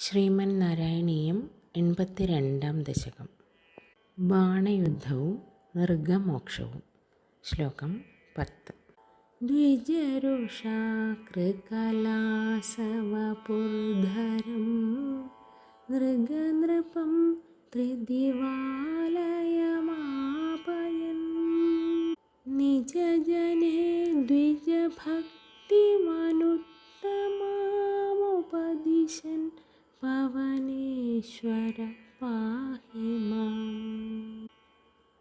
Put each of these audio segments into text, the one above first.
ശ്രീമൻ നാരായണീയം എൺപത്തിരണ്ടാം ദശകം. ബാണയുദ്ധവും നിർഗമോക്ഷവും. ശ്ലോകം പത്ത്. ദ്വിജരുഷാകൃകലാസവപുർധരം നൃഗനൃപം ത്രിദിവാലയമാപയൻ. നിജജനേ ദ്വിജഭക്തിമനുത്തമാമുപദിശൻ पवनेश्वर पाहि माम्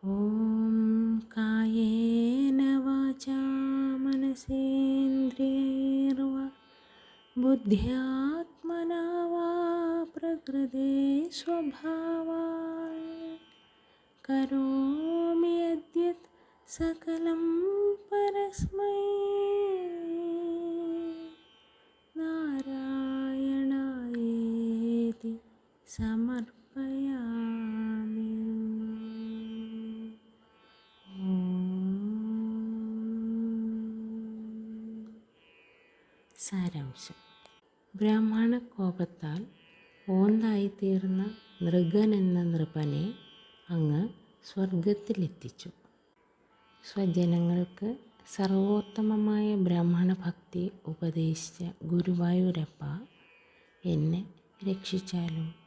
ॐ कायेन वाचा मनसेन्द्रियैर्वा। बुद्ध्यात्मना वा प्रकृते स्वभावा करोमि यद्यत् सकलम् സമർപ്പയാമി. സാരാംശം. ബ്രാഹ്മണ കോപത്താൽ ഓന്തായിത്തീർന്ന നൃഗൻ എന്ന നൃപനെ അങ്ങ് സ്വർഗത്തിലെത്തിച്ചു സ്വജനങ്ങൾക്ക് സർവോത്തമമായ ബ്രാഹ്മണ ഭക്തി ഉപദേശിച്ച ഗുരുവായൂരപ്പ എന്നെ രക്ഷിച്ചാലും